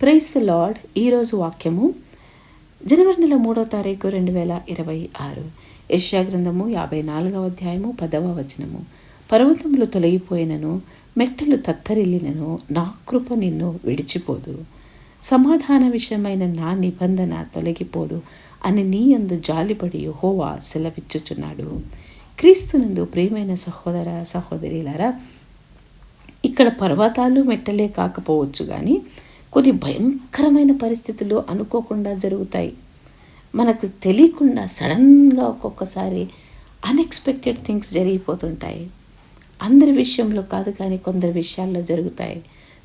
Price the lord. ఈరోజు వాక్యము జనవరి నెల మూడో తారీఖు రెండు వేల ఇరవై ఆరు. యెషయా గ్రంథము యాభై నాలుగవ అధ్యాయము పదవ వచనము. పర్వతములు తొలగిపోయినను మెట్టలు తత్తరిల్లినను నా కృప నిన్ను విడిచిపోదు. సమాధాన విషయమైన నా నిబంధన తొలగిపోదు అని నీ అందు జాలిపడి హోవా సెలవిచ్చుచున్నాడు. క్రీస్తునందు ప్రియమైన సహోదర సహోదరిలారా ఇక్కడ పర్వతాలు మెట్టలే కాకపోవచ్చు కానీ కొన్ని భయంకరమైన పరిస్థితులు అనుకోకుండా జరుగుతాయి. మనకు తెలియకుండా సడన్గా ఒక్కొక్కసారి అన్ఎక్స్పెక్టెడ్ థింగ్స్ జరిగిపోతుంటాయి. అందరి విషయంలో కాదు కానీ కొందరి విషయాల్లో జరుగుతాయి.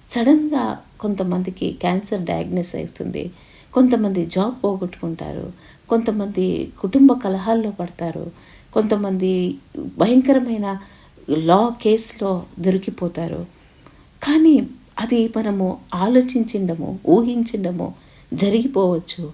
సడన్గా కొంతమందికి క్యాన్సర్ డయాగ్నోస్ అవుతుంది. కొంతమంది జాబ్ పోగొట్టుకుంటారు. కొంతమంది కుటుంబ కలహాల్లో పడతారు. కొంతమంది భయంకరమైన లా కేసులో దొరికిపోతారు. కానీ అది మనము ఆలోచించిండము ఊహించిండము జరిగిపోవచ్చు.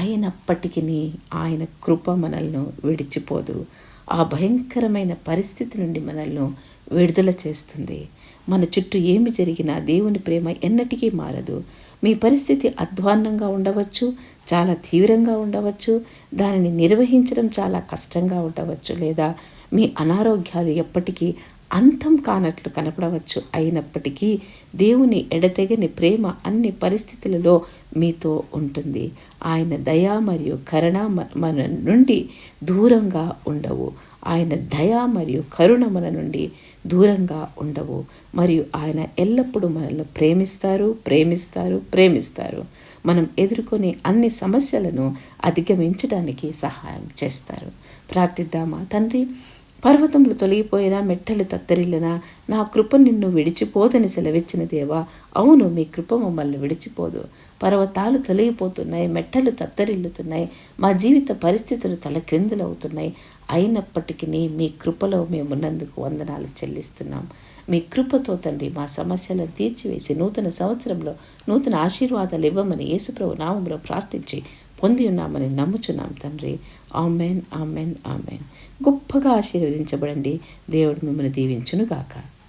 అయినప్పటికీ ఆయన కృప మనల్ని విడిచిపోదు. ఆ భయంకరమైన పరిస్థితి నుండి మనల్ని విడుదల చేస్తుంది. మన చుట్టూ ఏమి జరిగినా దేవుని ప్రేమ ఎన్నటికీ మారదు. మీ పరిస్థితి అధ్వాన్నంగా ఉండవచ్చు చాలా తీవ్రంగా ఉండవచ్చు దానిని నిర్వహించడం చాలా కష్టంగా ఉండవచ్చు లేదా మీ అనారోగ్యాలు ఎప్పటికీ అంతం కానట్లు కనపడవచ్చు. అయినప్పటికీ దేవుని ఎడతెగని ప్రేమ అన్ని పరిస్థితులలో మీతో ఉంటుంది. ఆయన దయ మరియు కరుణ మన నుండి దూరంగా ఉండవు. ఆయన దయ మరియు కరుణ మన నుండి దూరంగా ఉండవు. మరియు ఆయన ఎల్లప్పుడూ మనల్ని ప్రేమిస్తారు ప్రేమిస్తారు ప్రేమిస్తారు. మనం ఎదుర్కొనే అన్ని సమస్యలను అధిగమించడానికి సహాయం చేస్తారు. ప్రార్థిద్దామా తండ్రి? పర్వతములు తొలగిపోయినా మెట్టలు తత్తరిల్లినా? నా కృప నిన్ను విడిచిపోదని సెలవిచ్చిన దేవా అవును మీ కృప మమ్మల్ని విడిచిపోదు. పర్వతాలు తొలగిపోతున్నాయి మెట్టలు తత్తరిల్లుతున్నాయి మా జీవిత పరిస్థితులు తలక్రిందులవుతున్నాయి అయినప్పటికీ మీ కృపలో మేమున్నందుకు వందనాలు చెల్లిస్తున్నాం. మీ కృపతో తండ్రి మా సమస్యలను తీర్చివేసి నూతన సంవత్సరంలో నూతన ఆశీర్వాదాలు ఇవ్వమని యేసుప్రభు నామంలో ప్రార్థించి పొంది ఉన్నామని నమ్ముచున్నాం తండ్రి. Amen amen amen. గొప్పగా ఆశీర్వదించబడండి. దేవుడు మిమ్మల్ని దీవించునుగాక.